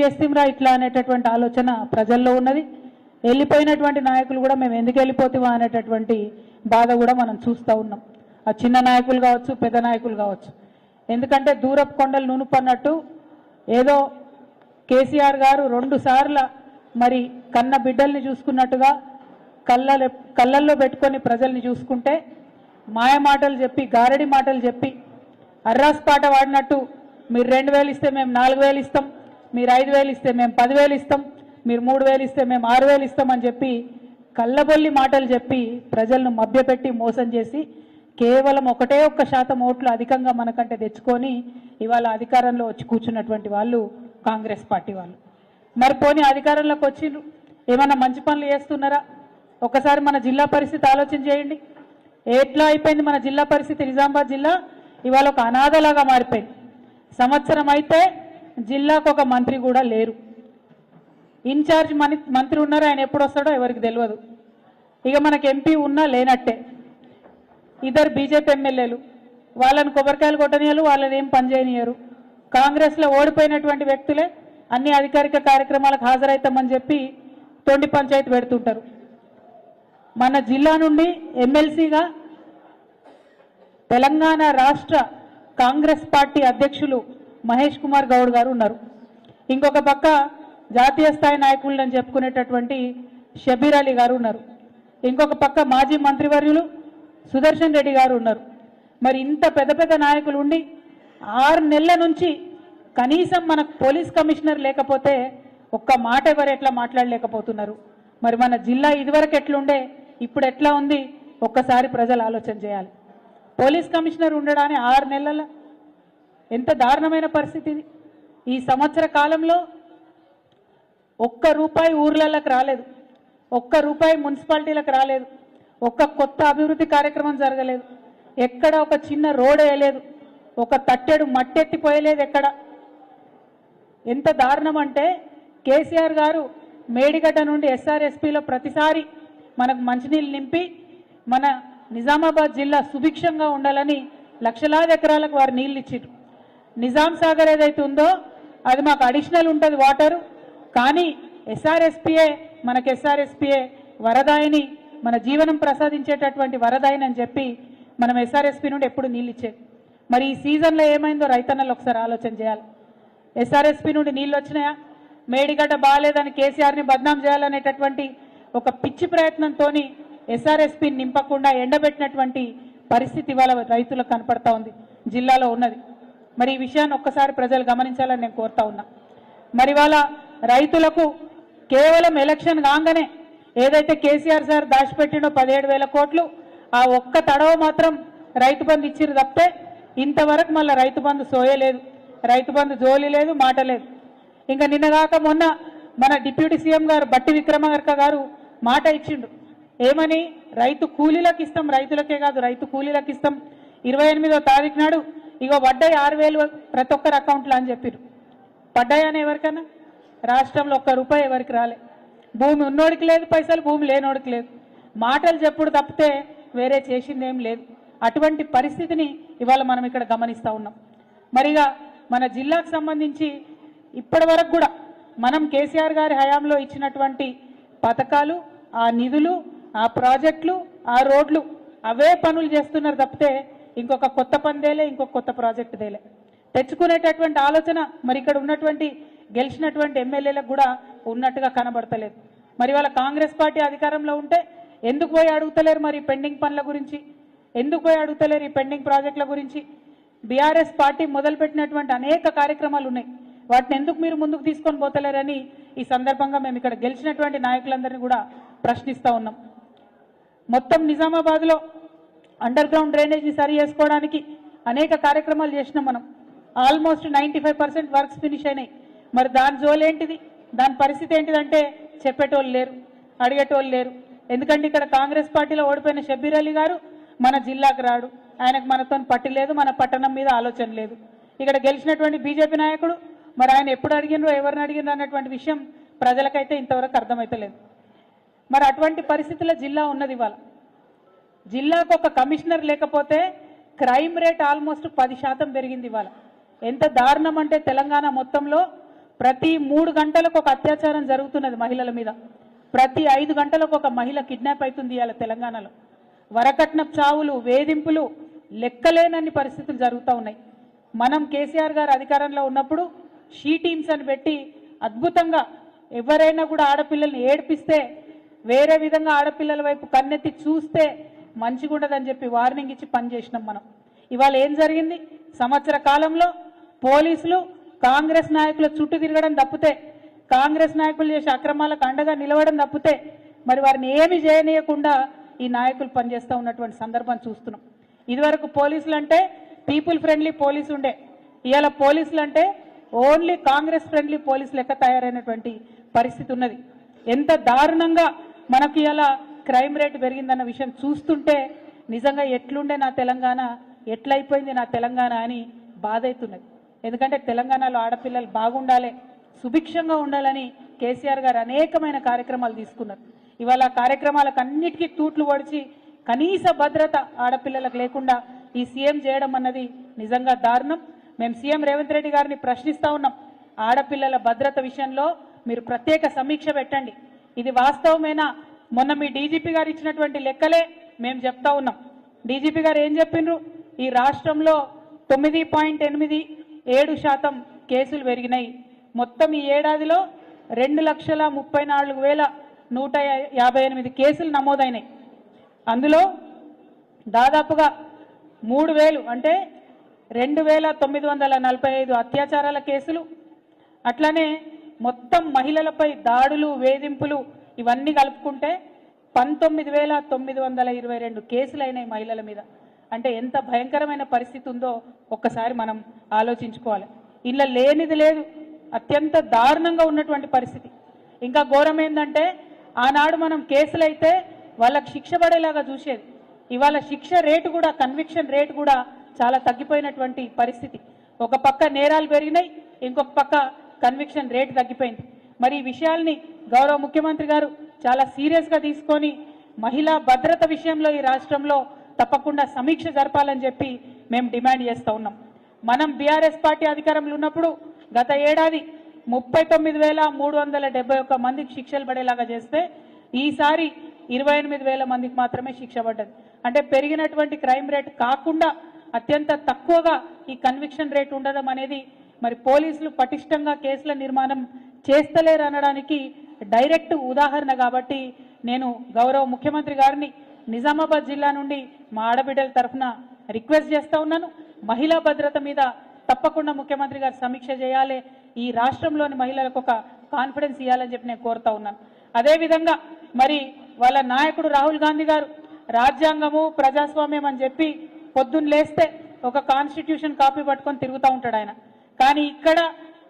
చేస్తాంరా ఇట్లా అనేటటువంటి ఆలోచన ప్రజల్లో ఉన్నది. వెళ్ళిపోయినటువంటి నాయకులు కూడా మేము ఎందుకు వెళ్ళిపోతామా అనేటటువంటి బాధ కూడా మనం చూస్తూ ఉన్నాం. ఆ చిన్న నాయకులు కావచ్చు పెద్ద నాయకులు కావచ్చు. ఎందుకంటే దూరపు కొండలు నునుపన్నట్టు ఏదో కేసీఆర్ గారు రెండు సార్ల మరి కన్న బిడ్డల్ని చూసుకున్నట్టుగా కళ్ళ కళ్ళల్లో పెట్టుకొని ప్రజల్ని చూసుకుంటే మాయ మాటలు చెప్పి గారడి మాటలు చెప్పి అర్రాస్ పాట వాడినట్టు మీరు రెండు వేలు ఇస్తే మేము నాలుగు వేలు ఇస్తాం మీరు ఐదు వేలు ఇస్తే మేము పదివేలు ఇస్తాం మీరు మూడు వేలు ఇస్తే మేము ఆరు వేలు ఇస్తామని చెప్పి కళ్ళబొల్లి మాటలు చెప్పి ప్రజలను మభ్యపెట్టి మోసం చేసి కేవలం ఒకటే ఒక్క శాతం ఓట్లు అధికంగా మనకంటే తెచ్చుకొని ఇవాళ అధికారంలో వచ్చి కూర్చున్నటువంటి వాళ్ళు కాంగ్రెస్ పార్టీ వాళ్ళు. మరి పోనీ అధికారంలోకి వచ్చిండ్రు ఏమైనా మంచి పనులు చేస్తున్నారా? ఒకసారి మన జిల్లా పరిస్థితి ఆలోచన చేయండి. ఎట్లా అయిపోయింది మన జిల్లా పరిస్థితి? నిజామాబాద్ జిల్లా ఇవాళ ఒక అనాథలాగా మారిపోయింది. సంవత్సరం అయితే జిల్లాకు ఒక మంత్రి కూడా లేరు. ఇన్ఛార్జ్ మని మంత్రి ఉన్నారు ఆయన ఎప్పుడు వస్తాడో ఎవరికి తెలియదు. ఇక మనకి ఎంపీ ఉన్నా లేనట్టే. ఇద్దరు బీజేపీ ఎమ్మెల్యేలు. వాళ్ళని కొబ్బరికాయలు కొట్టనీయాలు వాళ్ళని ఏం పనిచేయనియరు కాంగ్రెస్లో ఓడిపోయినటువంటి వ్యక్తులే అన్ని అధికారిక కార్యక్రమాలకు హాజరవుతామని చెప్పి తొండి పంచాయతీ పెడుతుంటారు. మన జిల్లా నుండి ఎమ్మెల్సీగా తెలంగాణ రాష్ట్ర కాంగ్రెస్ పార్టీ అధ్యక్షులు మహేష్ కుమార్ గౌడ్ గారు ఉన్నారు. ఇంకొక పక్క జాతీయ స్థాయి నాయకులు అని చెప్పుకునేటటువంటి షబీర్ అలీ గారు ఉన్నారు. ఇంకొక పక్క మాజీ మంత్రివర్యులు సుదర్శన్ రెడ్డి గారు ఉన్నారు. మరి ఇంత పెద్ద పెద్ద నాయకులు ఉండి ఆరు నెలల నుంచి కనీసం మనకు పోలీస్ కమిషనర్ లేకపోతే ఒక్క మాట ఎవరు ఎట్లా మాట్లాడలేకపోతున్నారు? మరి మన జిల్లా ఇదివరకు ఎట్లుండే ఇప్పుడు ఎట్లా ఉంది? ఒక్కసారి ప్రజలు ఆలోచన చేయాలి. పోలీస్ కమిషనర్ ఉండడాన్ని ఆరు నెలల ఎంత దారుణమైన పరిస్థితి ఈ సంవత్సర కాలంలో ఒక్క రూపాయి ఊర్లలోకి రాలేదు. ఒక్క రూపాయి మున్సిపాలిటీలకు రాలేదు. ఒక్క కొత్త అభివృద్ధి కార్యక్రమం జరగలేదు. ఎక్కడ ఒక చిన్న రోడ్ వేయలేదు. ఒక తట్టెడు మట్టెత్తిపోయలేదు ఎక్కడ. ఎంత దారుణం అంటే కేసీఆర్ గారు మేడిగడ్డ నుండి ఎస్ఆర్ఎస్పిలో ప్రతిసారి మనకు మంచినీళ్ళు నింపి మన నిజామాబాద్ జిల్లా సుభిక్షంగా ఉండాలని లక్షలాది ఎకరాలకు వారు నీళ్ళు ఇచ్చిరు నిజాం సాగర్ ఏదైతే ఉందో అది మాకు అడిషనల్ ఉంటుంది వాటరు కానీ ఎస్ఆర్ఎస్పీఏ మనకు ఎస్ఆర్ఎస్పీఏ వరదాయిని మన జీవనం ప్రసాదించేటటువంటి వరదాయిని అని చెప్పి మనం ఎస్ఆర్ఎస్పీ నుండి ఎప్పుడు నీళ్ళు ఇచ్చేది. మరి ఈ సీజన్లో ఏమైందో రైతన్నలు ఒకసారి ఆలోచన చేయాలి. ఎస్ఆర్ఎస్పీ నుండి నీళ్ళు వచ్చినాయా? మేడిగడ్డ బాగాలేదని కేసీఆర్ని బద్నాం చేయాలనేటటువంటి ఒక పిచ్చి ప్రయత్నంతో ఎస్ఆర్ఎస్పీని నింపకుండా ఎండబెట్టినటువంటి పరిస్థితి ఇవాళ రైతులకు కనపడతా ఉంది. జిల్లాలో ఉన్నది. మరి ఈ విషయాన్ని ఒక్కసారి ప్రజలు గమనించాలని నేను కోరుతా ఉన్నా. మరి వాళ్ళ రైతులకు కేవలం ఎలక్షన్ కాగానే ఏదైతే కేసీఆర్ సార్ దాచిపెట్టినో పదిహేడు వేల కోట్లు ఆ ఒక్క తడవ మాత్రం రైతు బంధు ఇచ్చిరు తప్పితే ఇంతవరకు మళ్ళీ రైతు బంధు సోయలేదు. రైతు బంధు జోలి లేదు మాట లేదు. ఇంకా నిన్నగాక మొన్న మన డిప్యూటీ సీఎం గారు బట్టి విక్రమార్క గారు మాట ఇచ్చిండు. ఏమని? రైతు కూలీలకు ఇస్తాం రైతులకే కాదు రైతు కూలీలకు ఇస్తాం. ఇరవై ఎనిమిదో తారీఖు నాడు ఇగో పడ్డాయి ఆరు వేలు ప్రతి ఒక్కరి అకౌంట్లో అని చెప్పారు పడ్డాయని ఎవరికైనా రాష్ట్రంలో ఒక్క రూపాయి ఎవరికి రాలే. భూమి ఉన్నోడికి లేదు పైసలు భూమి లేనోడికి లేదు. మాటలు చెప్పుడు తప్పితే వేరే చేసింది ఏం లేదు. అటువంటి పరిస్థితిని ఇవాళ మనం ఇక్కడ గమనిస్తూ ఉన్నాం. మరిగా మన జిల్లాకు సంబంధించి ఇప్పటి వరకు కూడా మనం కేసీఆర్ గారి హయాంలో ఇచ్చినటువంటి పథకాలు ఆ నిధులు ఆ ప్రాజెక్టులు ఆ రోడ్లు అవే పనులు చేస్తున్నారు తప్పితే ఇంకొక కొత్త పందేలే ఇంకొక కొత్త ప్రాజెక్టు దేలే తెచ్చుకునేటటువంటి ఆలోచన మరి ఇక్కడ ఉన్నటువంటి గెలిచినటువంటి ఎమ్మెల్యేలకు కూడా ఉన్నట్టుగా కనబడతలేదు. మరి వాళ్ళ కాంగ్రెస్ పార్టీ అధికారంలో ఉంటే ఎందుకు పోయి అడుగుతలేరు మరి పెండింగ్ పనుల గురించి? ఎందుకు పోయి అడుగుతలేరు ఈ పెండింగ్ ప్రాజెక్టుల గురించి? బీఆర్ఎస్ పార్టీ మొదలుపెట్టినటువంటి అనేక కార్యక్రమాలు ఉన్నాయి. వాటిని ఎందుకు మీరు ముందుకు తీసుకొని పోతలేరని ఈ సందర్భంగా మేము ఇక్కడ గెలిచినటువంటి నాయకులందరినీ కూడా ప్రశ్నిస్తూ ఉన్నాం. మొత్తం నిజామాబాద్లో అండర్ గ్రౌండ్ డ్రైనేజీ సరి చేసుకోవడానికి అనేక కార్యక్రమాలు చేసినాం మనం. Almost ninety five percent works finish అయినాయి. మరి దాని జోలేంటిది దాని పరిస్థితి ఏంటిదంటే చెప్పేటోళ్ళు లేరు అడిగేటోళ్ళు లేరు. ఎందుకంటే ఇక్కడ కాంగ్రెస్ పార్టీలో ఓడిపోయిన షబ్బీర్ అలీ గారు మన జిల్లాకు రాడు. ఆయనకు మనతో పట్టి లేదు మన పట్టణం మీద ఆలోచన లేదు. ఇక్కడ గెలిచినటువంటి బీజేపీ నాయకుడు మరి ఆయన ఎప్పుడు అడిగినరు ఎవరిని అడిగినరు అన్నటువంటి విషయం ప్రజలకైతే ఇంతవరకు అర్థమవుతలేదు మరి అటువంటి పరిస్థితుల్లో జిల్లా ఉన్నది ఇవాళ. జిల్లాకు ఒక కమిషనర్ లేకపోతే క్రైమ్ రేట్ ఆల్మోస్ట్ పది శాతం పెరిగింది ఇవాళ. ఎంత దారుణం అంటే తెలంగాణ మొత్తంలో ప్రతి మూడు గంటలకు ఒక అత్యాచారం జరుగుతున్నది మహిళల మీద. ప్రతి ఐదు గంటలకు ఒక మహిళ కిడ్నాప్ అవుతుంది ఇవాళ తెలంగాణలో. వరకట్న చావులు వేధింపులు లెక్కలేనన్ని పరిస్థితులు జరుగుతూ ఉన్నాయి. మనం కేసీఆర్ గారు అధికారంలో ఉన్నప్పుడు షీ టీమ్స్ అని పెట్టి అద్భుతంగా ఎవరైనా కూడా ఆడపిల్లల్ని ఏడిపిస్తే వేరే విధంగా ఆడపిల్లల వైపు కన్నెత్తి చూస్తే మంచిగా ఉండదని చెప్పి వార్నింగ్ ఇచ్చి పనిచేసినాం మనం. ఇవాళ ఏం జరిగింది? సంవత్సర కాలంలో పోలీసులు కాంగ్రెస్ నాయకుల చుట్టూ తిరగడం తప్పితే కాంగ్రెస్ నాయకులు చేసే అక్రమాలకు అండగా నిలవడం తప్పితే మరి వారిని ఏమి చేయనీయకుండా ఈ నాయకులు పనిచేస్తూ ఉన్నటువంటి సందర్భం చూస్తున్నాం. ఇదివరకు పోలీసులు అంటే పీపుల్ ఫ్రెండ్లీ పోలీసు ఉండే. ఇవాళ పోలీసులు అంటే ఓన్లీ కాంగ్రెస్ ఫ్రెండ్లీ పోలీసు లెక్క తయారైనటువంటి పరిస్థితి ఉన్నది. ఎంత దారుణంగా మనకి ఇలా క్రైమ్ రేట్ పెరిగిందన్న విషయం చూస్తుంటే నిజంగా ఎట్లుండే నా తెలంగాణ ఎట్లయిపోయింది నా తెలంగాణ అని బాధ అవుతున్నది ఎందుకంటే తెలంగాణలో ఆడపిల్లలు బాగుండాలి సుభిక్షంగా ఉండాలని కేసీఆర్ గారు అనేకమైన కార్యక్రమాలు తీసుకున్నారు. ఇవాళ కార్యక్రమాలకు అన్నిటికీ తూట్లు పొడిచి కనీస భద్రత ఆడపిల్లలకు లేకుండా ఈ సీఎం చేయడం అన్నది నిజంగా దారుణం. మేము సీఎం రేవంత్ రెడ్డి గారిని ప్రశ్నిస్తా ఉన్నాం. ఆడపిల్లల భద్రత విషయంలో మీరు ప్రత్యేక సమీక్ష పెట్టండి. ఇది వాస్తవమేనా? మొన్న మీ డీజీపీ గారు ఇచ్చినటువంటి లెక్కలే మేము చెప్తా ఉన్నాం. డీజీపీ గారు ఏం చెప్పిండ్రు? ఈ రాష్ట్రంలో తొమ్మిది పాయింట్ ఎనిమిది ఏడు శాతం కేసులు పెరిగినాయి. మొత్తం ఈ ఏడాదిలో రెండు లక్షల ముప్పై నాలుగు వేల నూట యాభై ఎనిమిది కేసులు నమోదైనాయి. అందులో దాదాపుగా మూడు వేలు అంటే రెండు వేల తొమ్మిది వందల నలభై ఐదు అత్యాచారాల కేసులు అట్లనే మొత్తం మహిళలపై దాడులు వేధింపులు ఇవన్నీ కలుపుకుంటే పంతొమ్మిది వేల తొమ్మిది వందల ఇరవై రెండు కేసులైనాయి మహిళల మీద. అంటే ఎంత భయంకరమైన పరిస్థితి ఉందో ఒక్కసారి మనం ఆలోచించుకోవాలి. ఇలా లేనిది లేదు. అత్యంత దారుణంగా ఉన్నటువంటి పరిస్థితి. ఇంకా ఘోరం ఏంటంటే ఆనాడు మనం కేసులైతే వాళ్ళకి శిక్ష పడేలాగా చూసేది. ఇవాళ శిక్ష రేటు కూడా కన్విక్షన్ రేటు కూడా చాలా తగ్గిపోయినటువంటి పరిస్థితి. ఒక పక్క నేరాలు పెరిగినాయి ఇంకొక పక్క కన్విక్షన్ రేటు తగ్గిపోయింది. మరి ఈ విషయాల్ని గౌరవ ముఖ్యమంత్రి గారు చాలా సీరియస్గా తీసుకొని మహిళా భద్రత విషయంలో ఈ రాష్ట్రంలో తప్పకుండా సమీక్ష జరపాలని చెప్పి మేము డిమాండ్ చేస్తూ ఉన్నాం. మనం బీఆర్ఎస్ పార్టీ అధికారంలో ఉన్నప్పుడు గత ఏడాది ముప్పై తొమ్మిది వేల మూడు వందల డెబ్బై ఒక్క మందికి శిక్షలు పడేలాగా చేస్తే ఈసారి ఇరవై ఎనిమిది వేల మందికి మాత్రమే శిక్ష పడ్డది. అంటే పెరిగినటువంటి క్రైమ్ రేట్ కాకుండా అత్యంత తక్కువగా ఈ కన్విక్షన్ రేట్ ఉండడం అనేది మరి పోలీసులు పటిష్టంగా కేసుల నిర్మాణం చేస్తలేరు అనడానికి డైరెక్ట్ ఉదాహరణ కాబట్టి నేను గౌరవ ముఖ్యమంత్రి గారిని నిజామాబాద్ జిల్లా నుండి మా ఆడబిడ్డల తరఫున రిక్వెస్ట్ చేస్తూ ఉన్నాను. మహిళా భద్రత మీద తప్పకుండా ముఖ్యమంత్రి గారు సమీక్ష చేయాలి. ఈ రాష్ట్రంలోని మహిళలకు ఒక కాన్ఫిడెన్స్ ఇవ్వాలని చెప్పి నేను కోరుతా ఉన్నాను. అదేవిధంగా మరి వాళ్ళ నాయకుడు రాహుల్ గాంధీ గారు రాజ్యాంగము ప్రజాస్వామ్యం అని చెప్పి పొద్దున్న లేస్తే ఒక కాన్స్టిట్యూషన్ కాపీ పట్టుకొని తిరుగుతూ ఉంటాడు ఆయన. కానీ ఇక్కడ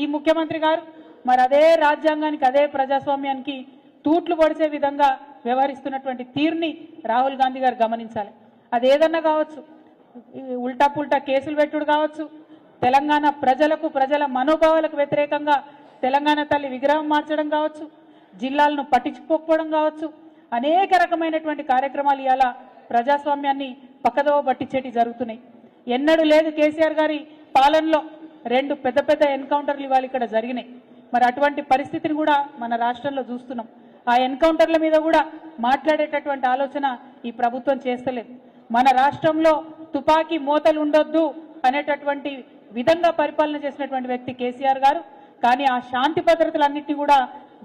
ఈ ముఖ్యమంత్రి గారు మరి అదే రాజ్యాంగానికి అదే ప్రజాస్వామ్యానికి తూట్లు పొడిచే విధంగా వ్యవహరిస్తున్నటువంటి తీరుని రాహుల్ గాంధీ గారు గమనించాలి. అది ఏదన్నా కావచ్చు. ఉల్టా పుల్టా కేసులు పెట్టుడు కావచ్చు. తెలంగాణ ప్రజలకు ప్రజల మనోభావాలకు వ్యతిరేకంగా తెలంగాణ తల్లి విగ్రహం మార్చడం కావచ్చు. జిల్లాలను పట్టించుకోకపోవడం కావచ్చు. అనేక రకమైనటువంటి కార్యక్రమాలు ఇలా ప్రజాస్వామ్యాన్ని పక్కదోవ పట్టించేటి జరుగుతున్నాయి. ఎన్నడూ లేదు కేసీఆర్ గారి పాలనలో రెండు పెద్ద పెద్ద ఎన్కౌంటర్లు ఇవాళ ఇక్కడ జరిగినాయి. మరి అటువంటి పరిస్థితిని కూడా మన రాష్ట్రంలో చూస్తున్నాం. ఆ ఎన్కౌంటర్ల మీద కూడా మాట్లాడేటటువంటి ఆలోచన ఈ ప్రభుత్వం చేస్తలేదు. మన రాష్ట్రంలో తుపాకీ మోతలు ఉండొద్దు అనేటటువంటి విధంగా పరిపాలన చేసినటువంటి వ్యక్తి కేసీఆర్ గారు కానీ ఆ శాంతి భద్రతలన్నింటినీ కూడా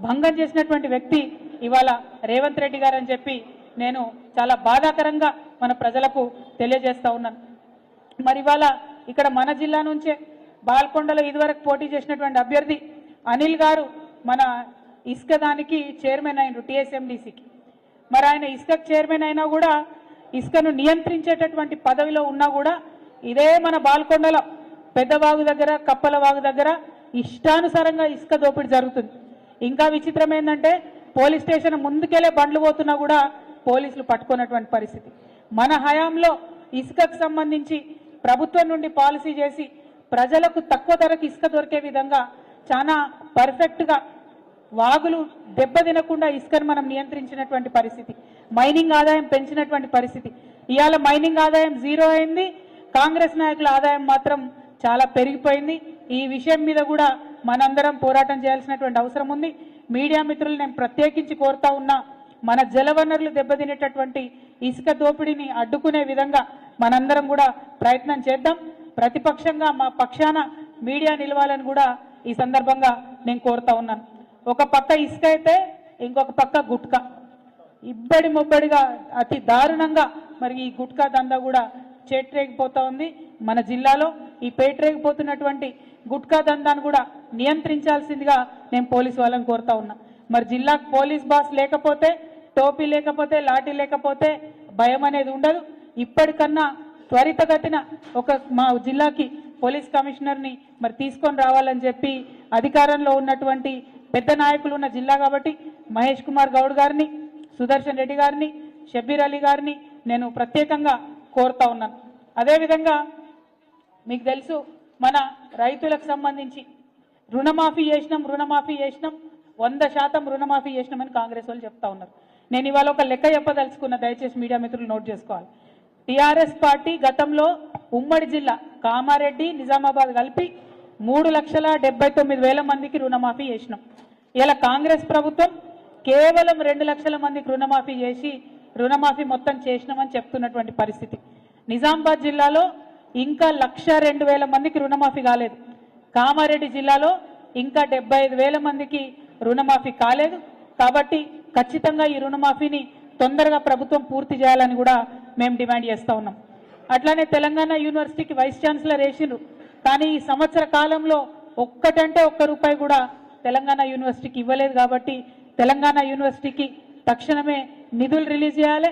భంగం చేసినటువంటి వ్యక్తి ఇవాళ రేవంత్ రెడ్డి గారు అని చెప్పి నేను చాలా బాధాకరంగా మన ప్రజలకు తెలియజేస్తా ఉన్నాను. మరి ఇవాళ ఇక్కడ మన జిల్లా నుంచే బాల్కొండలో ఇదివరకు పోటీ చేసినటువంటి అభ్యర్థి అనిల్ గారు మన ఇసుక దానికి చైర్మన్ అయినరు టీఎస్ఎండిసికి. మరి ఆయన ఇసుక చైర్మన్ అయినా కూడా ఇసుకను నియంత్రించేటటువంటి పదవిలో ఉన్నా కూడా ఇదే మన బాల్కొండలో పెద్దవాగు దగ్గర కప్పల వాగు దగ్గర ఇష్టానుసారంగా ఇసుక దోపిడీ జరుగుతుంది. ఇంకా విచిత్రం ఏంటంటే పోలీస్ స్టేషన్ ముందుకెళ్ళే బండ్లు పోతున్నా కూడా పోలీసులు పట్టుకున్నటువంటి పరిస్థితి. మన హయాంలో ఇసుకకు సంబంధించి ప్రభుత్వం నుండి పాలసీ చేసి ప్రజలకు తక్కువ ధరకు ఇసుక దొరికే విధంగా చాలా పర్ఫెక్ట్గా వాగులు దెబ్బతినకుండా ఇసుకను మనం నియంత్రించినటువంటి పరిస్థితి. మైనింగ్ ఆదాయం పెంచినటువంటి పరిస్థితి. ఇవాళ మైనింగ్ ఆదాయం జీరో అయింది. కాంగ్రెస్ నాయకుల ఆదాయం మాత్రం చాలా పెరిగిపోయింది. ఈ విషయం మీద కూడా మనందరం పోరాటం చేయాల్సినటువంటి అవసరం ఉంది. మీడియా మిత్రులు నేను ప్రత్యేకించి కోరుతా ఉన్నా మన జలవనరులు దెబ్బతినేటటువంటి ఇసుక దోపిడీని అడ్డుకునే విధంగా మనందరం కూడా ప్రయత్నం చేద్దాం. ప్రతిపక్షంగా మా పక్షాన మీడియా నిలవాలని కూడా ఈ సందర్భంగా నేను కోరుతా ఉన్నాను. ఒక పక్క ఇసుక అయితే ఇంకొక పక్క గుట్కా. ఇబ్బడి ముబ్బడిగా అతి దారుణంగా మరి ఈ గుట్కా దందా కూడా చేట్రేగిపోతూ ఉంది. మన జిల్లాలో ఈ పేటరేగిపోతున్నటువంటి గుట్కా దందాను కూడా నియంత్రించాల్సిందిగా నేను పోలీసు వాళ్ళని కోరుతా ఉన్నా. మరి జిల్లాకు పోలీస్ బాస్ లేకపోతే టోపీ లేకపోతే లాఠీ లేకపోతే భయం అనేది ఉండదు. ఇప్పటికన్నా త్వరితగతిన ఒక మా జిల్లాకి పోలీస్ కమిషనర్ని మరి తీసుకొని రావాలని చెప్పి అధికారంలో ఉన్నటువంటి పెద్ద నాయకులు ఉన్న జిల్లా కాబట్టి మహేష్ కుమార్ గౌడ్ గారిని సుదర్శన్ రెడ్డి గారిని షబ్బీర్ అలీ గారిని నేను ప్రత్యేకంగా కోరుతా ఉన్నాను. అదేవిధంగా మీకు తెలుసు మన రైతులకు సంబంధించి రుణమాఫీ చేసినాం రుణమాఫీ చేసినాం వంద శాతం రుణమాఫీ చేసినామని కాంగ్రెస్ వాళ్ళు చెప్తా ఉన్నారు. నేను ఇవాళ ఒక లెక్క చెప్పదలుచుకున్న దయచేసి మీడియా మిత్రులు నోట్ చేసుకోవాలి. టీఆర్ఎస్ పార్టీ గతంలో ఉమ్మడి జిల్లా కామారెడ్డి నిజామాబాద్ కలిపి మూడు లక్షల డెబ్బై తొమ్మిది వేల మందికి రుణమాఫీ చేసినాం. ఇలా కాంగ్రెస్ ప్రభుత్వం కేవలం రెండు లక్షల మందికి రుణమాఫీ చేసి రుణమాఫీ మొత్తం చేసినామని చెప్తున్నటువంటి పరిస్థితి. నిజామాబాద్ జిల్లాలో ఇంకా లక్ష రెండు వేల మందికి రుణమాఫీ కాలేదు. కామారెడ్డి జిల్లాలో ఇంకా డెబ్బై ఐదు వేల మందికి రుణమాఫీ కాలేదు. కాబట్టి ఖచ్చితంగా ఈ రుణమాఫీని తొందరగా ప్రభుత్వం పూర్తి చేయాలని కూడా మేము డిమాండ్ చేస్తా ఉన్నాం. అట్లానే తెలంగాణ యూనివర్సిటీకి వైస్ ఛాన్సలర్ వేసిండ్రు. కానీ ఈ సంవత్సర కాలంలో ఒక్కటంటే ఒక్క రూపాయి కూడా తెలంగాణ యూనివర్సిటీకి ఇవ్వలేదు కాబట్టి తెలంగాణ యూనివర్సిటీకి తక్షణమే నిధులు రిలీజ్ చేయాలి.